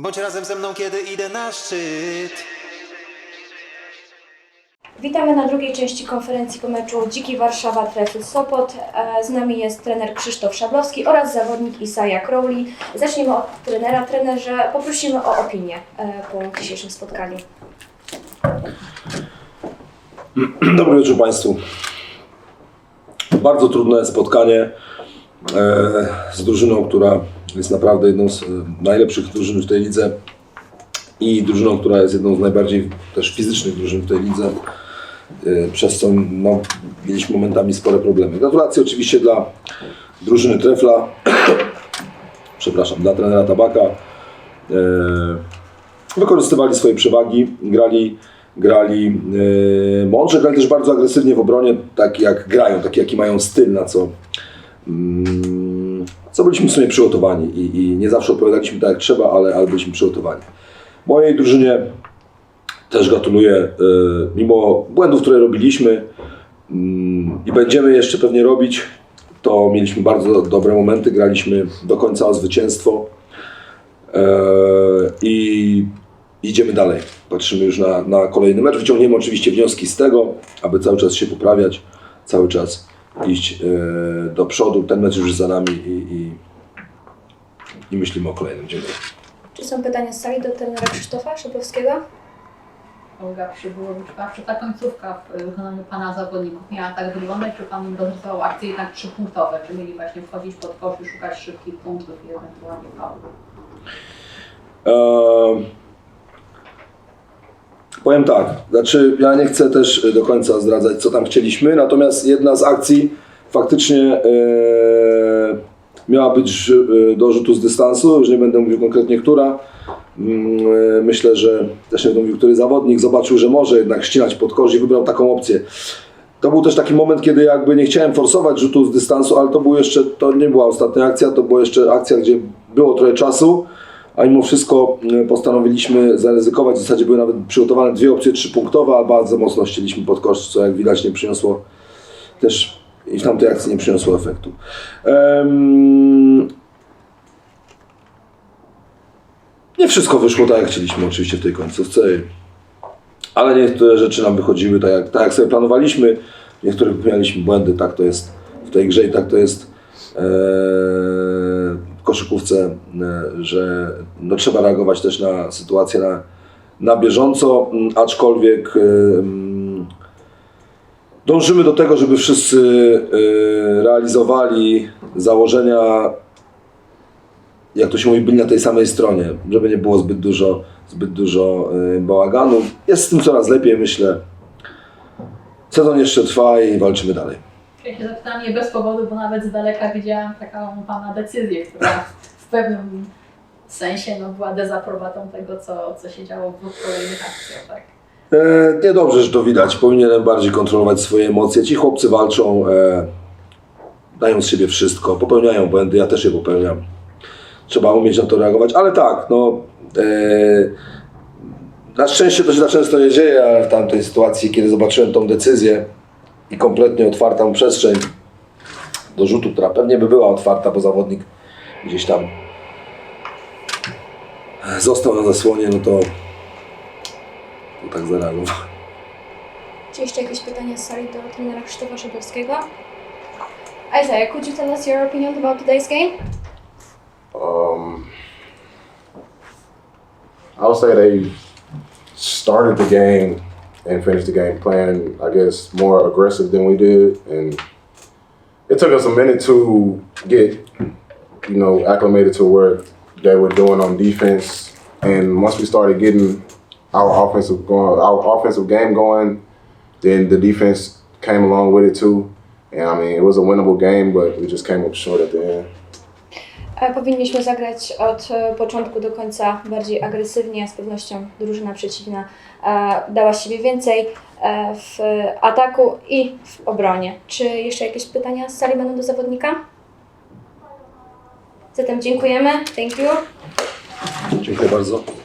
Bądź razem ze mną, kiedy idę na szczyt. Witamy na drugiej części konferencji po meczu Dziki Warszawa Trefl Sopot. E, Z nami jest trener Krzysztof Szablowski oraz zawodnik Isaja Crowley. Zaczniemy od trenera. Trenerze, poprosimy o opinię e, po dzisiejszym spotkaniu. Dobry wieczór Państwu. Bardzo trudne spotkanie e, z drużyną, która jest naprawdę jedną z e, najlepszych drużyn w tej lidze i drużyną, która jest jedną z najbardziej też fizycznych drużyn w tej lidze, e, przez co no, mieliśmy momentami spore problemy. Gratulacje oczywiście dla drużyny Trefla, przepraszam, dla trenera Tabaka. E, wykorzystywali swoje przewagi, grali, grali mądrze, grali też bardzo agresywnie w obronie, tak jak grają, tak jaki mają styl, na co, mm, co byliśmy w sumie przygotowani i, i nie zawsze odpowiadaliśmy tak jak trzeba, ale, ale byliśmy przygotowani. Mojej drużynie też gratuluję, yy, mimo błędów, które robiliśmy mm, i będziemy jeszcze pewnie robić, to mieliśmy bardzo dobre momenty, graliśmy do końca o zwycięstwo. Eee, i idziemy dalej. Patrzymy już na, na kolejny mecz. Wyciągniemy oczywiście wnioski z tego, aby cały czas się poprawiać, cały czas iść e, do przodu. Ten mecz już jest za nami i, i, i myślimy o kolejnym. Dziękuję. Czy są pytania z sali do trenera Krzysztofa Szablowskiego? Olga Przybyłowicz, czy ta końcówka w wykonaniu Pana zawodników miała tak wyglądać, czy Pan rozrysował akcje jednak trzypunktowe, czy mieli właśnie wchodzić pod kosz i szukać szybkich punktów i ewentualnie faulu? Eee, powiem tak, znaczy ja nie chcę też do końca zdradzać, co tam chcieliśmy, natomiast jedna z akcji faktycznie eee, miała być e, do rzutu z dystansu, już nie będę mówił konkretnie która. Mm, e, Myślę, że też nie będę mówił, który zawodnik zobaczył, że może jednak ścinać pod kosz i wybrał taką opcję. To był też taki moment, kiedy jakby nie chciałem forsować rzutu z dystansu, ale to był jeszcze, to nie była ostatnia akcja, to była jeszcze akcja, gdzie było trochę czasu, a mimo wszystko e, postanowiliśmy zaryzykować. W zasadzie były nawet przygotowane dwie opcje trzypunktowe, a bardzo mocno ścieliśmy pod kosz, co jak widać nie przyniosło też i w tamtej akcji nie przyniosło efektu. Em, Nie wszystko wyszło tak, jak chcieliśmy oczywiście w tej końcówce, ale niektóre rzeczy nam wychodziły tak, jak, tak jak sobie planowaliśmy. W niektórych popełnialiśmy błędy, tak to jest w tej grze i tak to jest e, w koszykówce, e, że no, trzeba reagować też na sytuację na, na bieżąco, aczkolwiek e, dążymy do tego, żeby wszyscy e, realizowali założenia jak to się mówi, byli na tej samej stronie, żeby nie było zbyt dużo, zbyt dużo bałaganu. Jest z tym coraz lepiej, myślę. Sezon jeszcze trwa i walczymy dalej. Ja się nie bez powodu, bo nawet z daleka widziałam taką Pana decyzję, która w pewnym sensie no, była dezaprobatą tego, co, co się działo w dwóch kolejnych akcjach, tak? E, niedobrze, że to widać. Powinienem bardziej kontrolować swoje emocje. Ci chłopcy walczą, e, dają z siebie wszystko, popełniają błędy, ja też je popełniam. Trzeba umieć na to reagować, ale tak, no. E, na szczęście to się za często nie dzieje, ale w tamtej sytuacji, kiedy zobaczyłem tą decyzję i kompletnie otwartą przestrzeń do rzutu, która pewnie by była otwarta, bo zawodnik gdzieś tam został na zasłonie, no to, to tak zareagowałem. Czy jeszcze jakieś pytania z sali do trenera Krzysztofa Szablowskiego? Isaiah, could you tell us your opinion about today's game? Um, I would say they started the game and finished the game playing, I guess, more aggressive than we did, and it took us a minute to get, you know, acclimated to what they were doing on defense. And once we started getting our offensive going, our offensive game going, then the defense came along with it too. And I mean, it was a winnable game, but we just came up short at the end. E, Powinniśmy zagrać od e, początku do końca bardziej agresywnie. Z pewnością drużyna przeciwna e, dała siebie więcej w ataku i w obronie. Czy jeszcze jakieś pytania z sali będą do zawodnika? Zatem dziękujemy. Thank you. Dziękuję bardzo.